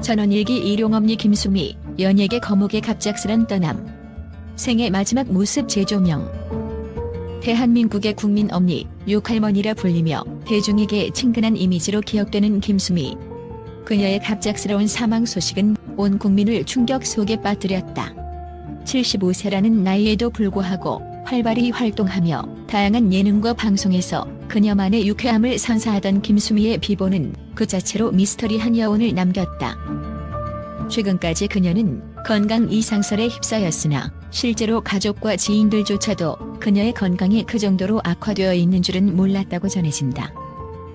전원일기 일용엄니 김수미, 연예계 거목의 갑작스런 떠남. 생애 마지막 모습 재조명. 대한민국의 국민 엄니, 육할머니라 불리며 대중에게 친근한 이미지로 기억되는 김수미. 그녀의 갑작스러운 사망 소식은 온 국민을 충격 속에 빠뜨렸다. 75세라는 나이에도 불구하고 활발히 활동하며 다양한 예능과 방송에서 그녀만의 유쾌함을 선사하던 김수미의 비보는 그 자체로 미스터리한 여운을 남겼다. 최근까지 그녀는 건강 이상설에 휩싸였으나 실제로 가족과 지인들조차도 그녀의 건강이 그 정도로 악화되어 있는 줄은 몰랐다고 전해진다.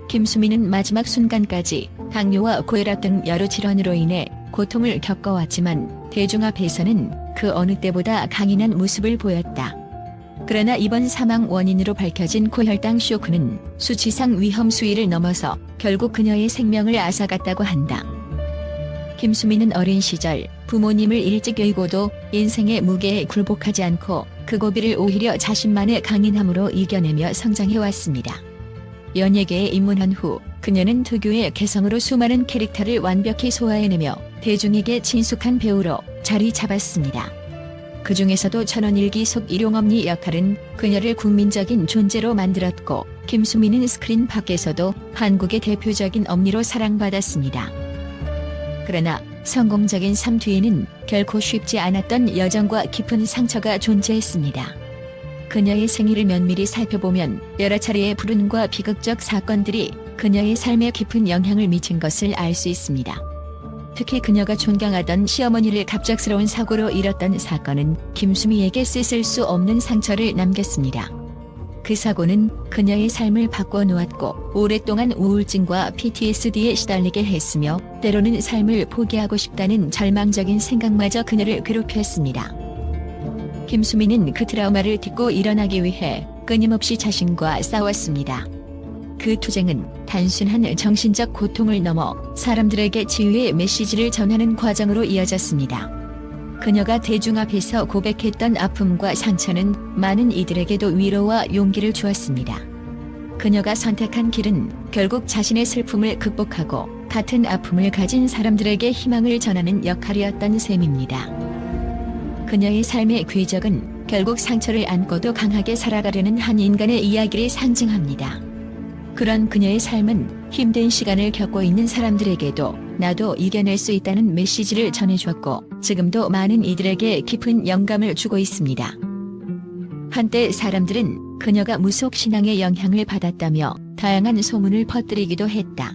김수미는 마지막 순간까지 당뇨와 고혈압 등 여러 질환으로 인해 고통을 겪어왔지만 대중 앞에서는 그 어느 때보다 강인한 모습을 보였다. 그러나 이번 사망 원인으로 밝혀진 고혈당 쇼크는 수치상 위험 수위를 넘어서 결국 그녀의 생명을 앗아갔다고 한다. 김수미는 어린 시절 부모님을 일찍 여의고도 인생의 무게에 굴복하지 않고 그 고비를 오히려 자신만의 강인함으로 이겨내며 성장해왔습니다. 연예계에 입문한 후 그녀는 특유의 개성으로 수많은 캐릭터를 완벽히 소화해내며 대중에게 친숙한 배우로 자리 잡았습니다. 그 중에서도 천원일기 속 일용엄니 역할은 그녀를 국민적인 존재로 만들었고 김수미는 스크린 밖에서도 한국의 대표적인 엄니로 사랑받았습니다. 그러나 성공적인 삶 뒤에는 결코 쉽지 않았던 여정과 깊은 상처가 존재했습니다. 그녀의 생일을 면밀히 살펴보면 여러 차례의 불운과 비극적 사건들이 그녀의 삶에 깊은 영향을 미친 것을 알 수 있습니다. 특히 그녀가 존경하던 시어머니를 갑작스러운 사고로 잃었던 사건은 김수미에게 씻을 수 없는 상처를 남겼습니다. 그 사고는 그녀의 삶을 바꿔놓았고 오랫동안 우울증과 PTSD에 시달리게 했으며 때로는 삶을 포기하고 싶다는 절망적인 생각마저 그녀를 괴롭혔습니다. 김수미는 그 트라우마를 딛고 일어나기 위해 끊임없이 자신과 싸웠습니다. 그 투쟁은 단순한 정신적 고통을 넘어 사람들에게 치유의 메시지를 전하는 과정으로 이어졌습니다. 그녀가 대중 앞에서 고백했던 아픔과 상처는 많은 이들에게도 위로와 용기를 주었습니다. 그녀가 선택한 길은 결국 자신의 슬픔을 극복하고 같은 아픔을 가진 사람들에게 희망을 전하는 역할이었던 셈입니다. 그녀의 삶의 궤적은 결국 상처를 안고도 강하게 살아가려는 한 인간의 이야기를 상징합니다. 그런 그녀의 삶은 힘든 시간을 겪고 있는 사람들에게도 나도 이겨낼 수 있다는 메시지를 전해주었고 지금도 많은 이들에게 깊은 영감을 주고 있습니다. 한때 사람들은 그녀가 무속 신앙의 영향을 받았다며 다양한 소문을 퍼뜨리기도 했다.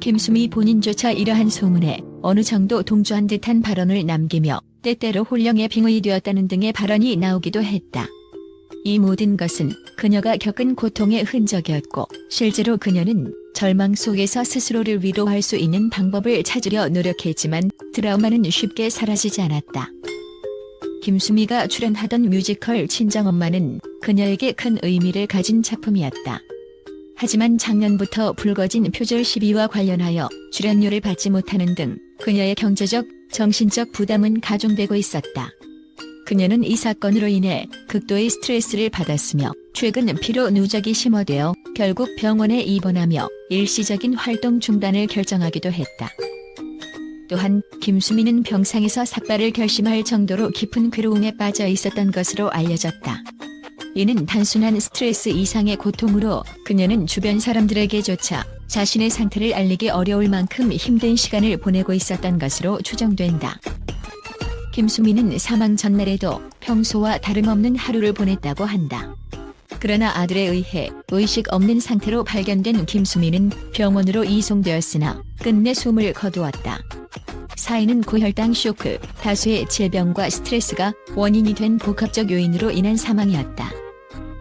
김수미 본인조차 이러한 소문에 어느 정도 동조한 듯한 발언을 남기며 때때로 홀령에 빙의 되었다는 등의 발언이 나오기도 했다. 이 모든 것은 그녀가 겪은 고통의 흔적이었고 실제로 그녀는 절망 속에서 스스로를 위로할 수 있는 방법을 찾으려 노력했지만 트라우마는 쉽게 사라지지 않았다. 김수미가 출연하던 뮤지컬 친정엄마는 그녀에게 큰 의미를 가진 작품이었다. 하지만 작년부터 불거진 표절 시비와 관련하여 출연료를 받지 못하는 등 그녀의 경제적, 정신적 부담은 가중되고 있었다. 그녀는 이 사건으로 인해 극도의 스트레스를 받았으며 최근 피로 누적이 심화되어 결국 병원에 입원하며 일시적인 활동 중단을 결정하기도 했다. 또한 김수미는 병상에서 삭발을 결심할 정도로 깊은 괴로움에 빠져 있었던 것으로 알려졌다. 이는 단순한 스트레스 이상의 고통으로 그녀는 주변 사람들에게조차 자신의 상태를 알리기 어려울 만큼 힘든 시간을 보내고 있었던 것으로 추정된다. 김수미는 사망 전날에도 평소와 다름없는 하루를 보냈다고 한다. 그러나 아들에 의해 의식 없는 상태로 발견된 김수미는 병원으로 이송되었으나 끝내 숨을 거두었다. 사인은 고혈당 쇼크, 다수의 질병과 스트레스가 원인이 된 복합적 요인으로 인한 사망이었다.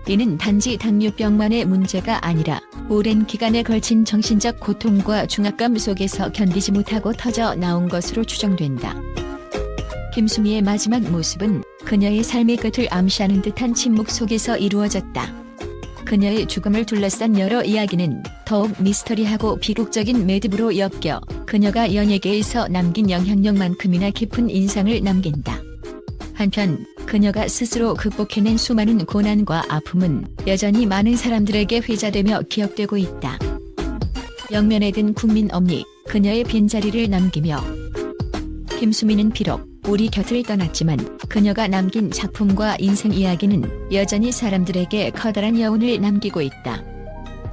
이는 단지 당뇨병만의 문제가 아니라 오랜 기간에 걸친 정신적 고통과 중압감 속에서 견디지 못하고 터져 나온 것으로 추정된다. 김수미의 마지막 모습은 그녀의 삶의 끝을 암시하는 듯한 침묵 속에서 이루어졌다. 그녀의 죽음을 둘러싼 여러 이야기는 더욱 미스터리하고 비극적인 매듭으로 엮여 그녀가 연예계에서 남긴 영향력만큼이나 깊은 인상을 남긴다. 한편 그녀가 스스로 극복해낸 수많은 고난과 아픔은 여전히 많은 사람들에게 회자되며 기억되고 있다. 영면에 든 국민 엄니, 그녀의 빈자리를 남기며 김수미는 비록 우리 곁을 떠났지만 그녀가 남긴 작품과 인생 이야기는 여전히 사람들에게 커다란 여운을 남기고 있다.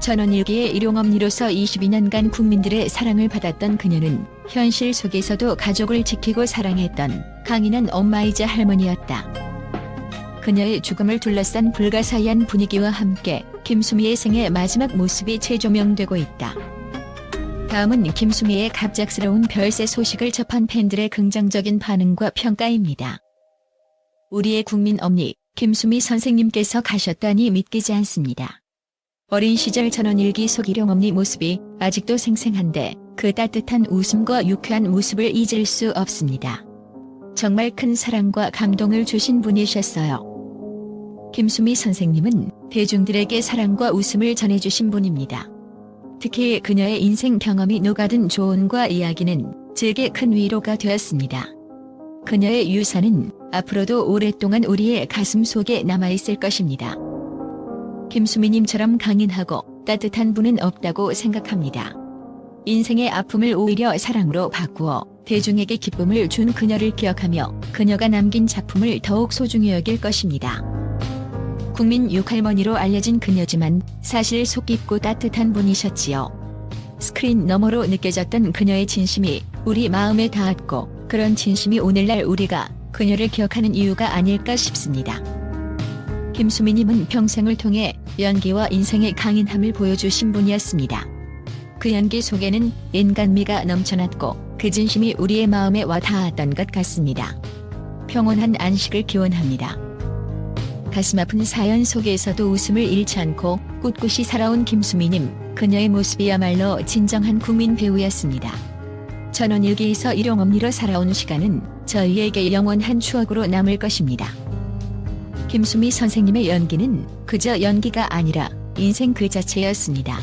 전원일기의 일용엄니로서 22년간 국민들의 사랑을 받았던 그녀는 현실 속에서도 가족을 지키고 사랑했던 강인한 엄마이자 할머니였다. 그녀의 죽음을 둘러싼 불가사의한 분위기와 함께 김수미의 생의 마지막 모습이 재조명되고 있다. 다음은 김수미의 갑작스러운 별세 소식을 접한 팬들의 긍정적인 반응과 평가입니다. 우리의 국민 어머니 김수미 선생님께서 가셨다니 믿기지 않습니다. 어린 시절 전원일기 속 일용 엄니 모습이 아직도 생생한데 그 따뜻한 웃음과 유쾌한 모습을 잊을 수 없습니다. 정말 큰 사랑과 감동을 주신 분이셨어요. 김수미 선생님은 대중들에게 사랑과 웃음을 전해주신 분입니다. 특히 그녀의 인생 경험이 녹아든 조언과 이야기는 제게 큰 위로가 되었습니다. 그녀의 유산은 앞으로도 오랫동안 우리의 가슴 속에 남아있을 것입니다. 김수미님처럼 강인하고 따뜻한 분은 없다고 생각합니다. 인생의 아픔을 오히려 사랑으로 바꾸어 대중에게 기쁨을 준 그녀를 기억하며 그녀가 남긴 작품을 더욱 소중히 여길 것입니다. 국민 육할머니로 알려진 그녀지만 사실 속 깊고 따뜻한 분이셨지요. 스크린 너머로 느껴졌던 그녀의 진심이 우리 마음에 닿았고 그런 진심이 오늘날 우리가 그녀를 기억하는 이유가 아닐까 싶습니다. 김수미님은 평생을 통해 연기와 인생의 강인함을 보여주신 분이었습니다. 그 연기 속에는 인간미가 넘쳐났고 그 진심이 우리의 마음에 와 닿았던 것 같습니다. 평온한 안식을 기원합니다. 가슴 아픈 사연 속에서도 웃음을 잃지 않고 꿋꿋이 살아온 김수미님, 그녀의 모습이야말로 진정한 국민 배우였습니다. 전원일기에서 일용엄니로 살아온 시간은 저희에게 영원한 추억으로 남을 것입니다. 김수미 선생님의 연기는 그저 연기가 아니라 인생 그 자체였습니다.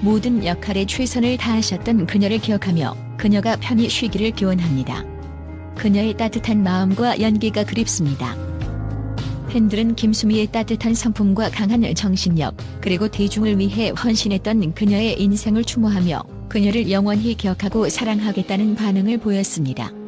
모든 역할에 최선을 다하셨던 그녀를 기억하며 그녀가 편히 쉬기를 기원합니다. 그녀의 따뜻한 마음과 연기가 그립습니다. 팬들은 김수미의 따뜻한 성품과 강한 정신력, 그리고 대중을 위해 헌신했던 그녀의 인생을 추모하며 그녀를 영원히 기억하고 사랑하겠다는 반응을 보였습니다.